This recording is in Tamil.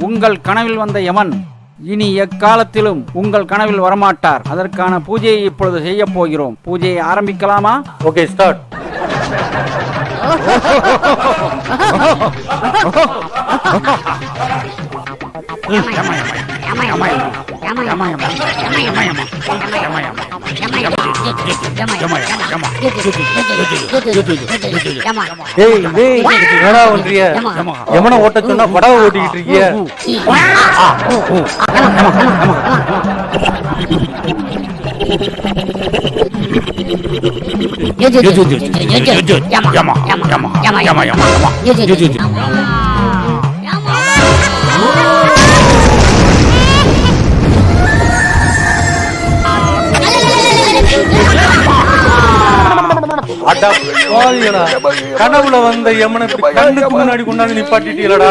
உங்கள் கனவில் வந்த யமன் இனி எக்காலத்திலும் உங்கள் கனவில் வரமாட்டார் அதற்கான பூஜையை இப்பொழுது செய்ய போகிறோம் பூஜையை ஆரம்பிக்கலாமா ஓகே ஸ்டார்ட் எமனை ஓட்ட சொன்னா படவை ஓட்டிக்கிட்டு இருக்கிய அடா பாவிகளா கனவுல வந்த யமனுக்கு கண்ணுக்கு முன்னாடி கொண்டாந்து நிப்பாட்டிட்டீங்களடா.